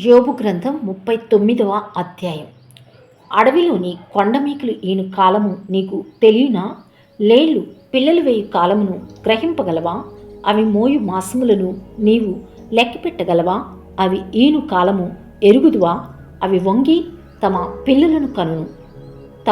యోబు గ్రంథం ముప్పై తొమ్మిదవ అధ్యాయం. అడవిలోని కొండమీకులు ఈను కాలము నీకు తెలియనా? లేళ్ళు పిల్లలు వేయు కాలమును గ్రహింపగలవా? అవి మోయు మాసములను నీవు లెక్కపెట్టగలవా? అవి ఈను కాలము ఎరుగుదువా? అవి వంగి తమ పిల్లలను కనును.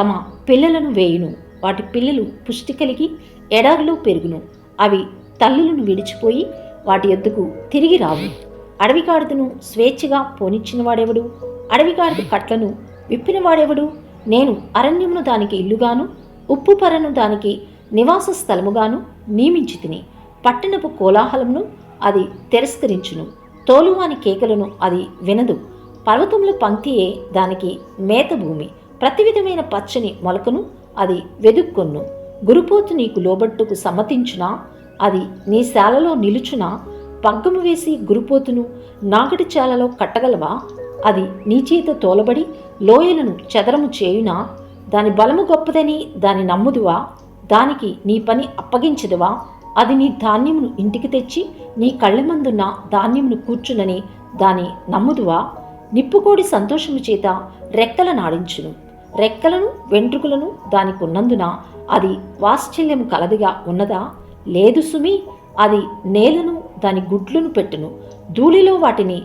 తమ పిల్లలను వేయును. వాటి పిల్లలు పుష్టి కలిగి ఎడారిలో పెరుగును. అవి తల్లులను విడిచిపోయి వాటి ఎద్దుకు తిరిగి రావు. అడవిగాడిదను స్వేచ్ఛగా పోనిచ్చిన వాడెవడు అడవిగాడిద కట్లను విప్పినవాడెవడు? నేను అరణ్యమును దానికి ఇల్లుగాను ఉప్పు పరను దానికి నివాస స్థలముగాను నియమించి తిని పట్టణపు కోలాహలమును అది తిరస్కరించును. తోలువాని కేకలను అది వినదు. పర్వతముల పంక్తియే దానికి మేత భూమి. ప్రతి విధమైన పచ్చని మొలకను అది వెదుక్కొన్ను. గురుపోతు నీకు లోబట్టుకు సమ్మతించునా? అది నీ శాలలో నిలుచునా? పగ్గము వేసి గురుపోతును. నాగటి చాలలో కట్టగలవా? అది నీ చేత తోలబడి లోయలను చదరము చేయునా? దాని బలము గొప్పదని దాని నమ్ముదువా? దానికి నీ పని అప్పగించదువా? అది నీ ధాన్యమును ఇంటికి తెచ్చి నీ కళ్ళ మందున్న ధాన్యమును కూర్చునని దాని నమ్ముదువా? నిప్పుకోడి సంతోషము చేత రెక్కల నాడించును రెక్కలను వెంట్రుకలను దానికి ఉన్నందున అది వాత్సల్యము కలదిగా ఉన్నదా? లేదు సుమి అది నేలను దాని గుడ్లను పెట్టును. ధూళిలో వాటిని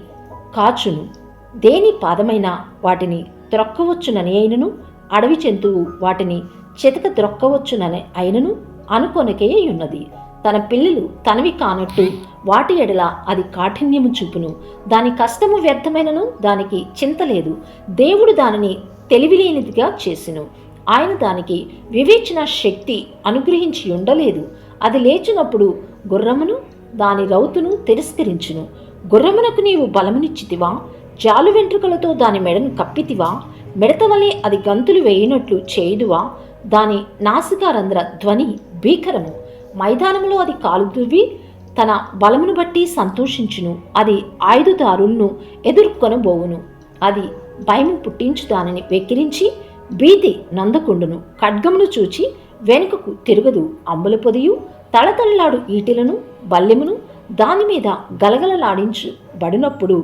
కాచును. దేని పాదమైన వాటిని త్రొక్కవచ్చునని అయినను. అడవి జంతువు వాటిని చెతక త్రొక్కవచ్చునని అయినను అనుకొనకే ఉన్నది. తన పిల్లలు తనవి కానట్టు వాటి ఎడల అది కాఠిన్యము చూపును. దాని కష్టము వ్యర్థమైనను దానికి చింత లేదు. దేవుడు దానిని తెలివిలేనిదిగా చేసిను. ఆయన దానికి వివేచన శక్తి అనుగ్రహించి ఉండలేదు అది లేచినప్పుడు గుర్రమును దాని రౌతును తిరస్కరించును. గుర్రమునకు నీవు బలమునిచ్చితివా? జాలు వెంట్రుకలతో దాని మెడను కప్పితివా? మిడత వలె అది గంతులు వేయినట్లు చేయుదువా? దాని నాసికారంధ్ర ధ్వని భీకరము. మైదానంలో అది కాలు దువ్వి తన బలమును బట్టి సంతోషించును. అది ఆయుధదారులను ఎదుర్కొనబోవును. అది భయము పుట్టించు దానిని వెక్కిరించి భీతి నందకుండును. ఖడ్గమును చూచి వెనుకకు తిరగదు. అమ్ముల పొదియు తళతళలాడు ఈటెలను బల్లెమును దాని మీద గలగలలాడించు బడినప్పుడు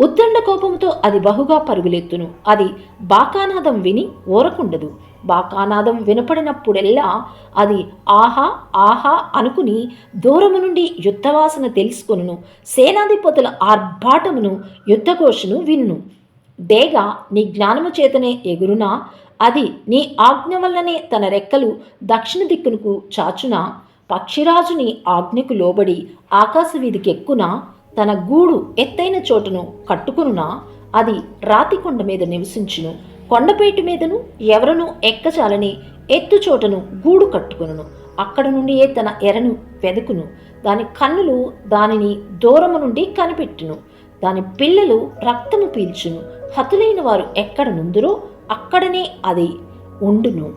ఉద్దండ కోపంతో అది బహుగా పరుగులెత్తును. అది బాకానాదం విని ఊరకుండదు. బాకానాదం వినపడినప్పుడెల్లా అది ఆహా ఆహా అనుకుని దూరము నుండి యుద్ధవాసన తెలుసుకొనును. సేనాధిపతుల ఆర్భాటమును యుద్ధఘోషను విన్ను. డేగ నీ జ్ఞానము చేతనే ఎగురునా? అది నీ ఆజ్ఞ వల్లనే తన రెక్కలు దక్షిణ దిక్కునకు చాచునా? పక్షిరాజుని ఆజ్ఞకు లోబడి ఆకాశ వీధికి తన గూడు ఎత్తైన చోటును కట్టుకునునా అది రాతి కొండ మీద నివసించును. కొండపేటు మీదను ఎవరను ఎక్కచాలని ఎత్తు చోటను గూడు కట్టుకును అక్కడ నుండియే తన ఎరను వెదుకును. దాని కన్నులు దానిని దూరము నుండి కనిపెట్టును. దాని పిల్లలు రక్తము పీల్చును. హతులైన వారు ఎక్కడ నుందురో అక్కడనే అది ఉండును.